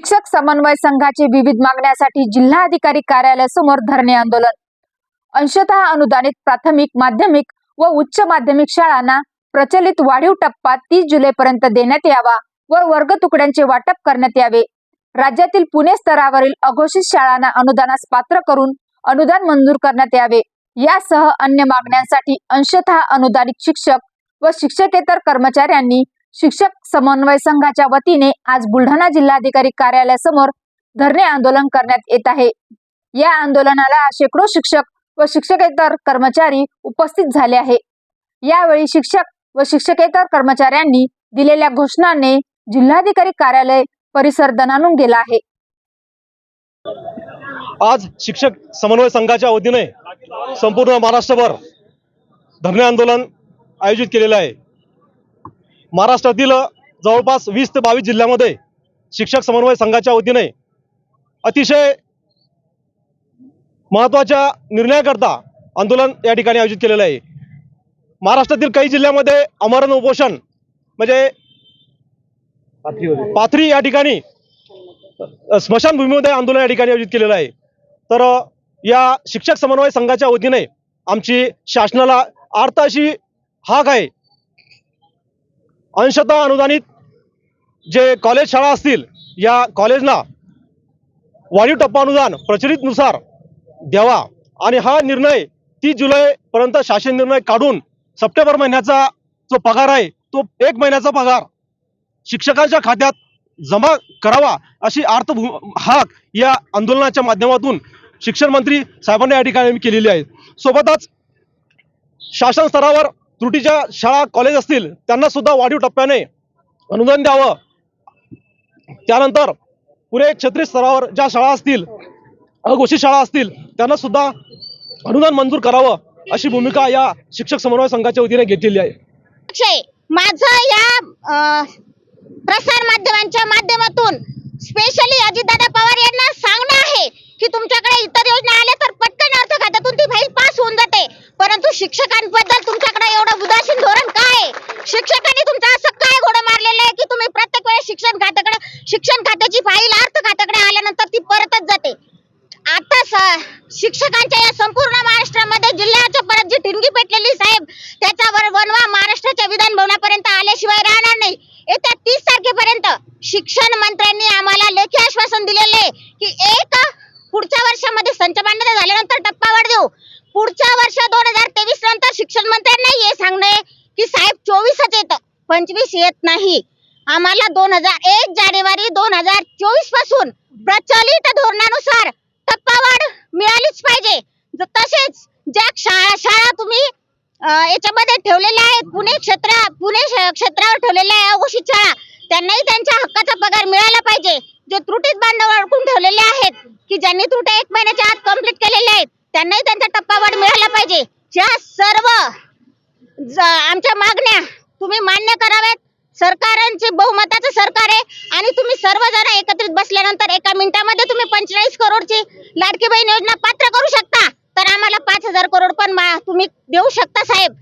शिक्षक समन्वय संघाचे विविध मागण्यासाठी जिल्हाधिकारी कार्यालयासमोर धरणे आंदोलन. अंशतः अनुदानित प्राथमिक माध्यमिक व उच्च माध्यमिक शाळांना प्रचलित वाढीव टप्पा तीस जुलै पर्यंत देण्यात यावा व वर्ग तुकड्यांचे वाटप करण्यात यावे. राज्यातील पुणे स्तरावरील अघोषित शाळांना अनुदानास पात्र करून अनुदान मंजूर करण्यात यावे. यासह अन्य मागण्यांसाठी अंशतः अनुदानित शिक्षक व शिक्षकेतर कर्मचाऱ्यांनी शिक्षक समन्वय संघाच्या वतीने आज बुलढाणा जिल्हाधिकारी कार्यालयासमोर धरणे आंदोलन करण्यात येत आहे. या आंदोलनाला शेकडो शिक्षक व शिक्षकेतर कर्मचारी उपस्थित झाले आहे. यावेळी शिक्षक व शिक्षकेतर कर्मचाऱ्यांनी दिलेल्या घोषणाने जिल्हाधिकारी कार्यालय परिसर दणानून गेला आहे. आज शिक्षक समन्वय संघाच्या वतीने संपूर्ण महाराष्ट्रभर धरणे आंदोलन आयोजित केलेलं आहे. महाराष्ट्रातील जवळपास वीस ते बावीस जिल्ह्यामध्ये शिक्षक समन्वय संघाच्या वतीने. अतिशय महत्त्वाच्या निर्णयाकरता आंदोलन या ठिकाणी आयोजित केलेलं आहे. महाराष्ट्रातील काही जिल्ह्यामध्ये अमरण उपोषण म्हणजे पाथरी या ठिकाणी स्मशानभूमीमध्ये आंदोलन या ठिकाणी आयोजित केलेलं आहे. तर या शिक्षक समन्वय संघाच्या वतीने आमची शासनाला अर्थ अशी हाक आहे. अंशतः अनुदानित जे कॉलेज शाळा असतील या कॉलेजना वाढीव टप्पा अनुदान प्रचलितनुसार द्यावा. आणि हा निर्णय तीस जुलैपर्यंत शासन निर्णय काढून सप्टेंबर महिन्याचा जो पगार आहे तो एक महिन्याचा पगार शिक्षकांच्या खात्यात जमा करावा अशी अर्थभू हाक या आंदोलनाच्या माध्यमातून शिक्षण मंत्री साहेबांनी या ठिकाणी केलेली आहे. सोबतच शासन स्तरावर त्रुटीच्या शाळा कॉलेज असतील त्यांना सुद्धा वाढीव टप्प्याने अनुदान द्यावं. त्यानंतर पुरे क्षेत्रीय स्तरावर ज्या शाळा असतील अघोषित शाळा असतील त्यांना सुद्धा अनुदान मंजूर करावं अशी भूमिका या शिक्षक समन्वय संघाच्या वतीने घेतलेली आहे. माझं या प्रसार माध्यमांच्या माध्यमातून स्पेशली अजितदादा पवार यांना सांगणं आहे की तुमच्याकडे इतर योजना आल्या तर पटकन अर्थ खात्यातून ती फाईल पास होऊन जाते परंतु शिक्षकांबद्दल तुमच्याकडे एवढं उदासीन धोरण काय आहे? शिक्षकांनी तुमचं असं काय घोडं मारलेलं आहे की तुम्ही प्रत्येक वेळेस शिक्षण खात्याकडे शिक्षण खात्याची फाईल अर्थ खात्याकडे आल्यानंतर ती परतच जाते. आता शिक्षकांच्या या संपूर्ण महाराष्ट्रामध्ये जिल्ह्याच्या परत जी ठिणगी पेटलेली साहेब त्याच्यावर वनवा महाराष्ट्राच्या विधान भवनापर्यंत आल्याशिवाय राहणार नाही. येत्या तीस तारखेपर्यंत शिक्षण मंत्र्यांनी आम्हाला लेखी आश्वासन दिलेले की एक पुढच्या वर्षामध्ये संच मान्यता झाल्यानंतर वाढ देऊ पुढच्या वर्ष दोन हजार तेवीस नंतर शिक्षण मंत्र्यांना हे सांगणे की साहेब चोवीसच येत. पंचवीस येत नाही. आम्हाला दोन हजार एक जानेवारी दोन हजार चोवीसपासून प्रचलित धोरणानुसार टप्पावाढ मिळालीच पाहिजे. तसेच ज्या शाळा शाळा तुम्ही याच्यामध्ये ठेवलेल्या आहेत पुणे क्षेत्र पुणे क्षेत्रावर ठेवलेल्या आहे अघोषित शाळा त्यांनाही त्यांच्या हक्काचा पगार मिळाला पाहिजे. जे त्रुटीत बांधव अडकून ठेवलेले आहेत की ज्यांनी त्रुटी एक महिन्याच्या आत कंप्लीट केलेल्या आहेत त्यांनाही त्यांचा टप्पावाढ मिळाला पाहिजे. या सर्व आमच्या मागण्या तुम्ही मान्य कराव्यात. सरकार सर्वजण एकत्रित बसल्यानंतर एका मिनिटामध्ये तुम्ही पंचेचाळीस करोडची लाडकी बहीण योजना पात्र करू शकता. तर आम्हाला पाच हजार करोड पण मा- तुम्ही देऊ शकता साहेब.